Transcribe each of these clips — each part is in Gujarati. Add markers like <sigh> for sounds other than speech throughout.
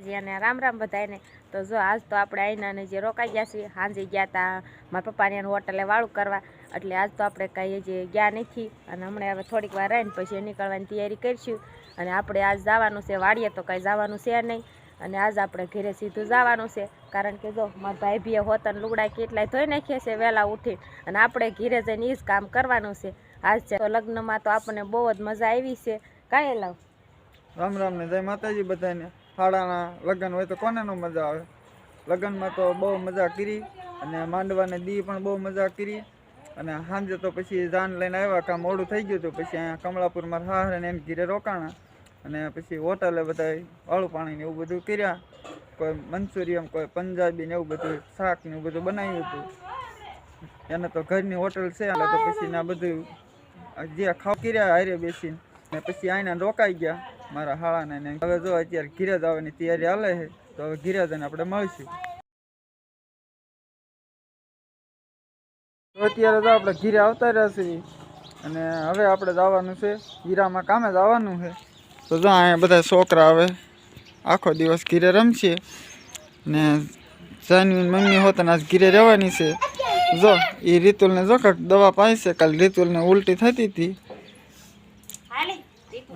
અને રામ રામ બધાને તો જો આજ તો આપણે આઈનાને જે રોકાઈ ગયા છીએ, સાંજે ગયા હતા મારા પપ્પાની હોટલે વાળું કરવા. એટલે આજ તો આપણે કાંઈ જે ગયા નથી. અને હમણાં હવે થોડીક વાર રહીને પછી નીકળવાની તૈયારી કરીશું. અને આપણે આજ જવાનું છે વાળીએ તો કાંઈ જવાનું છે નહીં. અને આજ આપણે ઘરે સીધું જવાનું છે. કારણ કે જો મારા ભાઈ ભીએ હોતન લુગડા કેટલાય ધોઈ નાખીએ છે વહેલા ઉઠી અને આપણે ઘરે જઈને એ જ કામ કરવાનું છે. આજ છે તો લગ્નમાં તો આપણને બહુ જ મજા આવી છે. કાંઈ લાવ રામ રામ ને જય માતાજી બધાને ફાળાના લગ્ન હોય તો કોને મજા આવે? લગ્નમાં તો બહુ મજા કરી અને માંડવાને દી પણ બહુ મજા કરી અને સાંજે તો પછી જાન લઈને આવ્યા કામ મોડું થઈ ગયું હતું. પછી અહીંયા કમળાપુરમાં હાર અને એમ ઘીરે રોકાણા અને પછી હોટલે બધા વાળું પાણીને એવું બધું કર્યા. કોઈ મંચુરિયમ કોઈ પંજાબી ને એવું બધું શાક ને એવું બધું બનાવ્યું હતું. એને તો ઘરની હોટલ છે, એટલે તો પછી ના બધું જે ખાવ કર્યા હારે બેસીને. પછી આઈને રોકાઈ ગયા. મારા હાળાને ને. હવે જો અત્યારે ઘીરે આવવાની તૈયારી હાલે છે, તો હવે ઘીરે જઈને આપણે મળશું. તો અત્યારે તો આપણે ઘીરે આવતા રહ્યા છીએ અને હવે આપણે જવાનું છે હીરામાં કામે જવાનું છે. તો જો અહીંયા બધા છોકરા આવે આખો દિવસ ઘીરે રમશે ને જાનવી મમ્મી હોત ને આજ ઘીરે રહેવાની છે. જો એ રીતુલને જો કાંક દવા પાય છે કાલે રીતુલને ઉલટી થતી હતી.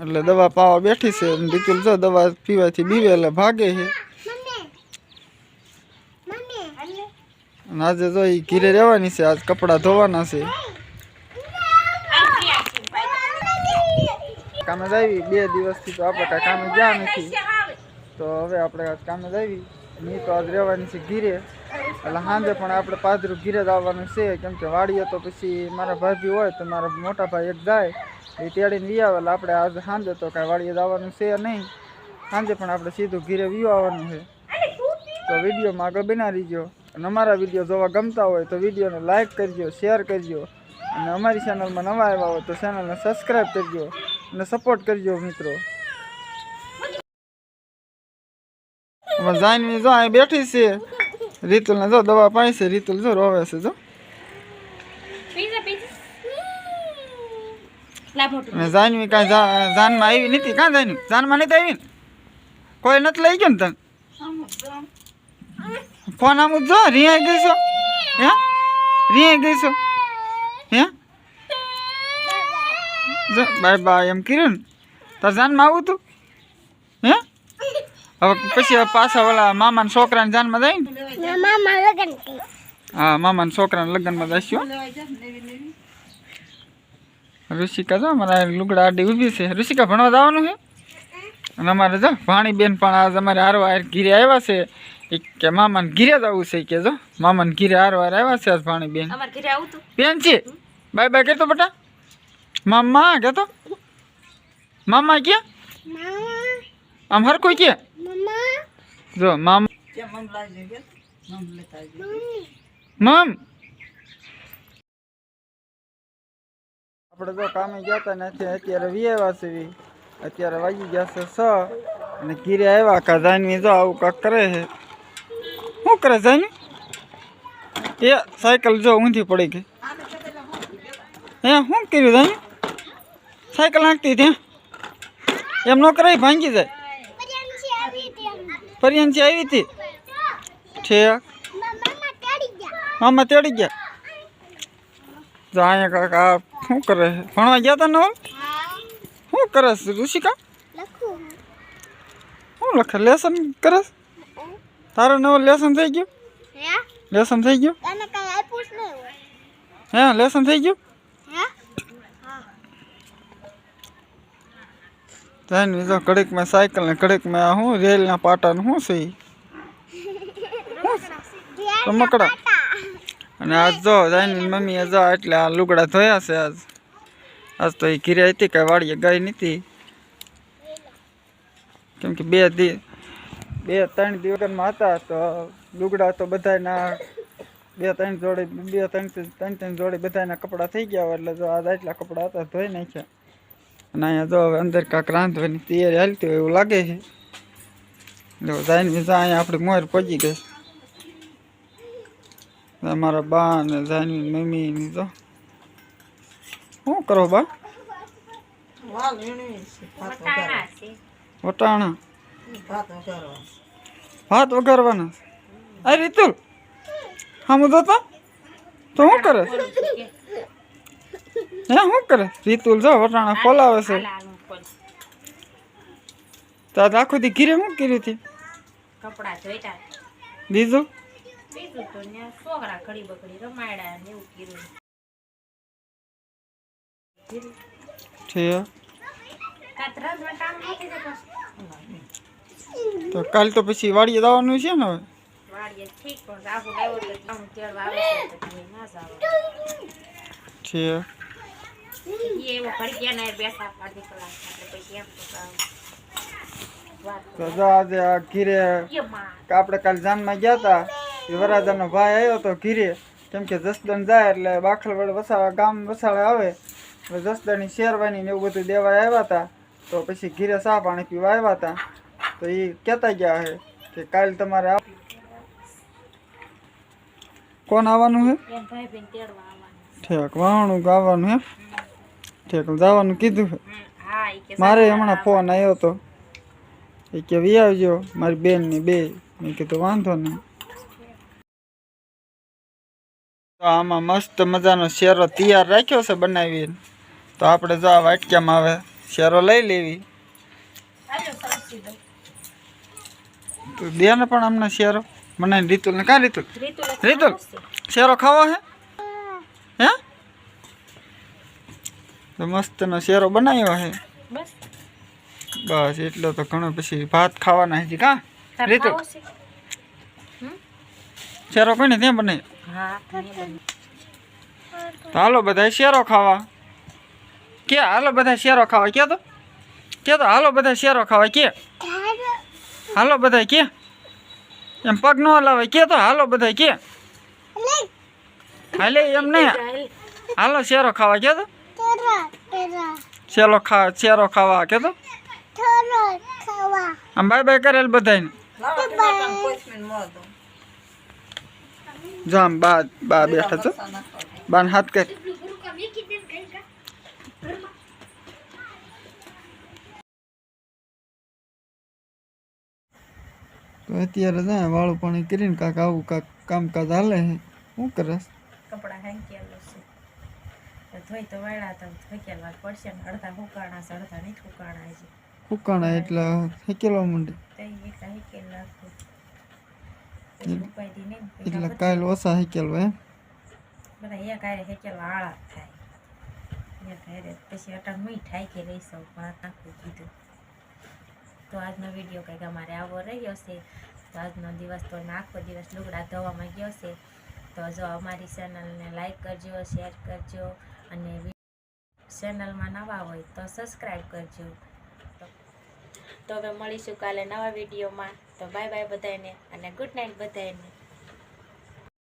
એટલે દવા પાવા બેઠી છે રીતુલ જો દવા પીવાથી બીવે એટલે ભાગે છે. આજે જો એ ઘીરે રહેવાની છે, આજ કપડાં ધોવાના છે. કામે આવી, બે દિવસથી તો આપણે કાંઈ કામે ગયા નથી. તો હવે આપણે આજ કામે આવી. નહીં તો આજ રહેવાની છે ઘીરે. એટલે સાંજે પણ આપણે પાદરું ઘીરે જ આવવાનું છે, કેમ કે વાડીએ તો પછી મારા ભાભી હોય તો મારા મોટા ભાઈ એક જાય. એ તેડીને વી આવેલા. આપણે આજે સાંજે તો કાંઈ વાળીએ જવાનું છે નહીં. સાંજે પણ આપણે સીધું ઘીરે વી આવવાનું છે. તો વિડીયોમાં આગળ બના રહીજો. અને અમારા વીડિયો જોવા ગમતા હોય તો વિડીયોને લાઇક કરજો, શેર કરજો. અને અમારી ચેનલમાં નવા આવ્યા હોય તો ચેનલને સબસ્ક્રાઈબ કરજો અને સપોર્ટ કરજો મિત્રો. જાનવી જો અહીં બેઠી છે. રીતુલને જો દવા પાઈ છે, રીતુલ જો રોવે છે જો. જાનવી કાંઈ જાનમાં આવી નથી. કાં જાનવી જાનમાં નથી આવી ને? કોઈ નથી લઈ ગયો ને તમે ફોન આમ જો રિયા ગઈ છો? હે? રિયા ગઈ છો? હે? જો બાય બાય એમ કર્યું ને? તાર જાનમાં આવું તું? હે? હવે પછી પાછા ઓલા મામાના છોકરાને જાનમાં જાય ને? હા મામાના છોકરાના લગ્નમાં જઈશું ઋષિકા જો અમારા લુગડા આડી ઊભી છે. ઋષિકા ભણવા જવાનું છે? અને અમારે જો ભાણીબેન પણ આજ અમારે હારવાર ઘીરે આવ્યા છે. એ કે મામાને ઘીરે જવું છે કે જો મામાને ઘીરે હારવાર આવ્યા છે આજ ભાણીબેન. બેન અમારે ઘરે આવું તું. બેન છે? બાય બાય કહેતો બેટા. મામા કહેતો મામા કે આમ હર કોઈ કે જો મામ. મમ. આપણે જો કામે હતા નથી અત્યારે વી આવ્યા અત્યારે વાગી ગયા છે સ અને ઘીરે આવ્યા કા જાનવી જો આવું કાંક કરે છે. શું કરે જાનવી? એ સાયકલ જો ઊંધી પડી ગઈ. હે શું કર્યું જાનવી? સાયકલ નાખતી ત્યાં એમ ન કરાય ભાંગી જાય. ફરિયાનથી આવી હતી? ઠેક. મામા તેડી ગયા. જો અહીંયા કાકા શું કરે? છે ભણવા ગયા હતા ને શું કરે છે ઋષિકા? શું લખે? લેસન કરે? તારો નવો લેસન થઈ ગયું? લેસન થઈ ગયું? હે લેસન થઈ ગયું? જાનવી જો કડીકમાં સાયકલ ને કડીકમાં શું રેલના પાટાનું શું છે? રમકડા <laughs> અને આજ જો જાનવી મમ્મીએ જો એટલે આ લુગડા ધોયા છે આજ. આજ તો એ ઘીરે હતી, કાંઈ વાડીએ ગઈ નથી કેમ કે બે દી, બે ત્રણ દિવસમાં હતા તો લુગડા તો બધાના બે ત્રણ જોડી, બે ત્રણ ત્રણ ત્રણ જોડી બધાના કપડાં થઈ ગયા હોય એટલે જો આજ આટલા કપડાં હતા ધોઈ નાખ્યા. અને અહીંયા જો હવે અંદર કાંક રાંધવાની તૈયારી હાલતી હોય એવું લાગે છે. જો જાનવી જા અહીંયા આપણી મોર પહોંચી ગઈ. મારા બા ને જાનવી મમ્મી ની તો. શું કરો બા? વટાણા. ભાત વઘારવા વઘારવાના આ રીતુલ હા મુદો તો તો શું કરે? હે શું કરે? રીતુલ જો વટાણા ખોલાવે છે. તો આખો દી ઘીરે શું કર્યું હતી કપડાં જોઈતા. બીજું? તો ને છોકરા ઘડી બકડી રમાડ્યા ને એવું કર્યું છે? કાંઈ રાંધવા ટાણું નથી દેતો. તો કાલ તો પછી વાડીએ જવાનું છે ને હવે? છે તો આજે ઘીરે આપણે કાલ જાનમાં ગયા હતા. એ વરાજાનો ભાઈ આવ્યો તો ઘીરે. કેમ કે જસદણ જાય એટલે બાખલવડ વસાવા ગામ વસાવા આવે. જસદણની શેરવાની ને એવું બધું દેવા આવ્યા હતા. તો પછી ઘીરે ચા પાણી પીવા આવ્યા હતા. તો એ કહેતા ગયા છે કે કાલ તમારે કોણ આવવાનું છે આવવાનું ઠેક વાહણું ગાવાનું હે? ઠેક જવાનું કીધું છે હા મારે હમણાં ફોન આવ્યો હતો એ કે વી આવજો મારી બેનની બે. મેં કીધું વાંધો નહીં. તો આમાં મસ્ત મજાનો શેરો તૈયાર રાખ્યો છે બનાવીને. તો આપણે જો આ વાટક્યામાં આવે શેરો લઈ લેવી. તો દે ને પણ અમને શેરો. મને રીતુલ ને કાં રીતુલ? રીતુ રીતુલ શેરો ખાવો હે? હે? તો મસ્તનો શેરો બનાવ્યો હે. બસ. એટલો તો ઘણો પછી ભાત ખાવાના હજી કાં? તાર રીતુ. ખાવો છે? શેરો કોઈને ત્યાં બને. તો હાલો બધા શેરો ખાવા. કે હાલો બધા શેરો ખાવા કે તો? કે તો હાલો બધા શેરો ખાવા કે? હાલો બધા કે? એમ પગ ન હલાવે કે તો? હાલો બધા કે? હાલે એમ નહીં હાલો શેરો ખાવા કે તો? શેરો ખા શેરો ખાવા કે તો? આમ બાય બાય કરેલ બધાને જો આમ બા બા બેઠા છો. બાન હાથ કર તો અત્યારે જાય વાળું પાણી કરીને કાંક આવું કાંક કામકાજ હાલે છે. શું કરે કપડાં હેંકેલું છે. ધોઈ તો વાળા તો થકેલવા પડશે ને અડધા હુકાણા છે અડધા નહીં હુકાણા છે. હુકાણા એટલે હેકેલવા માંડે. તો એક હેકેલ નાખું પછી ઉપાયથી નહીં પછી એટલે કાલ ઓછા હેકેલવા એમ બધા એક હારે હેકેલવા આળા થાય એક હારે પછી અટાણ મુઈ ઠાઈકે રહી સૌ નાખું નાખવું કીધું તો આજનો વીડિયો કંઈક અમારે આવો રહ્યો છે તો આજનો દિવસ તો આખો દિવસ લુગડા ધોવામાં ગયો છે તો જો અમારી ચેનલને લાઈક કરજો શેર કરજો અને ચેનલમાં નવા હોય તો સબસ્ક્રાઈબ કરજો તો હવે મળીશું કાલે નવા વિડીયોમાં. તો બાય બાય બધાને અને ગુડ નાઇટ બધાને